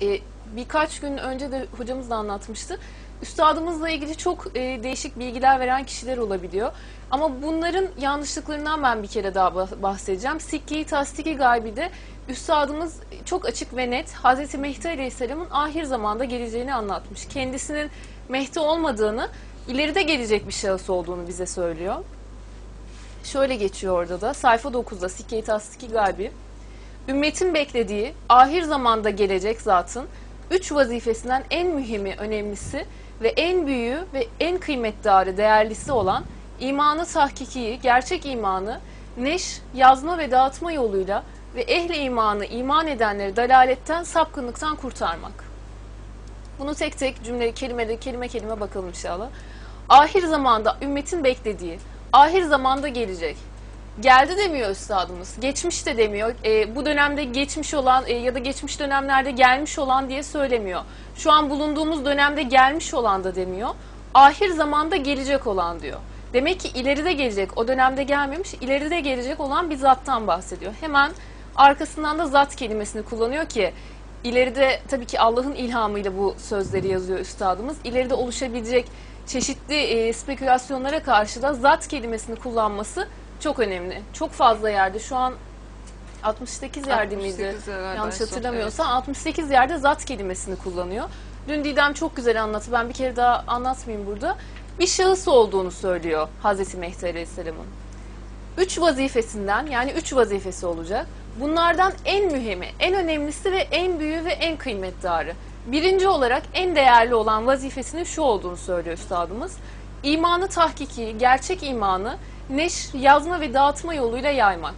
E, birkaç gün önce de hocamız da anlatmıştı. Üstadımızla ilgili çok e, değişik bilgiler veren kişiler olabiliyor. Ama bunların yanlışlıklarından ben bir kere daha bah- bahsedeceğim. Sikki Tasdiki Gaybi'de üstadımız çok açık ve net Hz. Mehdi Aleyhisselam'ın ahir zamanda geleceğini anlatmış. Kendisinin Mehdi olmadığını, ileride gelecek bir şahıs olduğunu bize söylüyor. Şöyle geçiyor orada da sayfa 9'da Sikke-i Tasdiki Gaybi. Ümmetin beklediği ahir zamanda gelecek zatın üç vazifesinden en mühimi, önemlisi ve en büyüğü ve en kıymetdarı, değerlisi olan imanı tahkikiyi, gerçek imanı neş, yazma ve dağıtma yoluyla ve ehli imanı iman edenleri dalaletten, sapkınlıktan kurtarmak. Bunu tek tek cümle, kelime, kelime kelime bakalım inşallah. Ahir zamanda ümmetin beklediği, ahir zamanda gelecek. Geldi demiyor üstadımız. Geçmiş de demiyor. E, bu dönemde geçmiş olan e, ya da geçmiş dönemlerde gelmiş olan diye söylemiyor. Şu an bulunduğumuz dönemde gelmiş olan da demiyor. Ahir zamanda gelecek olan diyor. Demek ki ileride gelecek, o dönemde gelmemiş, ileride gelecek olan bir zattan bahsediyor. Hemen arkasından da zat kelimesini kullanıyor ki ileride tabii ki Allah'ın ilhamıyla bu sözleri yazıyor üstadımız. İleride oluşabilecek çeşitli e, spekülasyonlara karşı da zat kelimesini kullanması çok önemli. Çok fazla yerde şu an 68 yerde miydi? 68 herhalde Yanlış en son, hatırlamıyorsam 68 yerde zat kelimesini kullanıyor. Dün Didem çok güzel anlattı. Ben bir kere daha anlatmayayım burada. Bir şahıs olduğunu söylüyor Hazreti Mehdi Aleyhisselam'ın. Üç vazifesinden yani üç vazifesi olacak. Bunlardan en mühimi, en önemlisi ve en büyüğü ve en kıymetdarı. Birinci olarak en değerli olan vazifesinin şu olduğunu söylüyor üstadımız. İmanı tahkiki, gerçek imanı neş, yazma ve dağıtma yoluyla yaymak.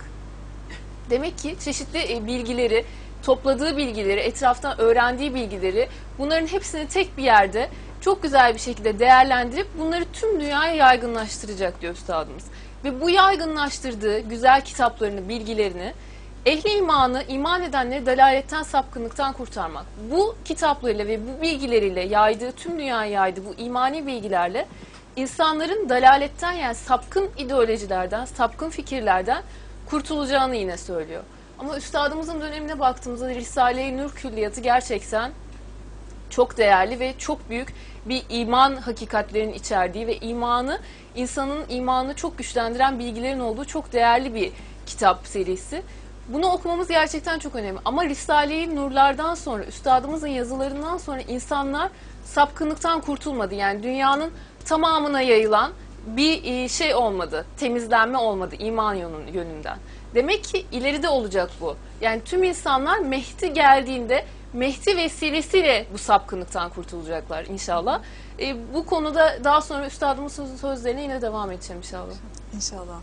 Demek ki çeşitli e, bilgileri, topladığı bilgileri, etraftan öğrendiği bilgileri bunların hepsini tek bir yerde çok güzel bir şekilde değerlendirip bunları tüm dünyaya yaygınlaştıracak diyor üstadımız. Ve bu yaygınlaştırdığı güzel kitaplarını, bilgilerini ehli imanı, iman edenleri dalaletten, sapkınlıktan kurtarmak. Bu kitaplarıyla ve bu bilgileriyle yaydığı, tüm dünyaya yaydığı bu imani bilgilerle insanların dalaletten yani sapkın ideolojilerden, sapkın fikirlerden kurtulacağını yine söylüyor. Ama üstadımızın dönemine baktığımızda Risale-i Nur Külliyatı gerçekten çok değerli ve çok büyük bir iman hakikatlerinin içerdiği ve imanı, insanın imanını çok güçlendiren bilgilerin olduğu çok değerli bir kitap serisi. Bunu okumamız gerçekten çok önemli. Ama Risale-i Nurlardan sonra, üstadımızın yazılarından sonra insanlar sapkınlıktan kurtulmadı. Yani dünyanın tamamına yayılan bir e, şey olmadı, temizlenme olmadı iman yönün- yönünden. Demek ki ileride olacak bu. Yani tüm insanlar Mehdi geldiğinde Mehdi vesilesiyle bu sapkınlıktan kurtulacaklar inşallah. E, bu konuda daha sonra üstadımın söz- sözlerine yine devam edeceğim inşallah. İnşallah.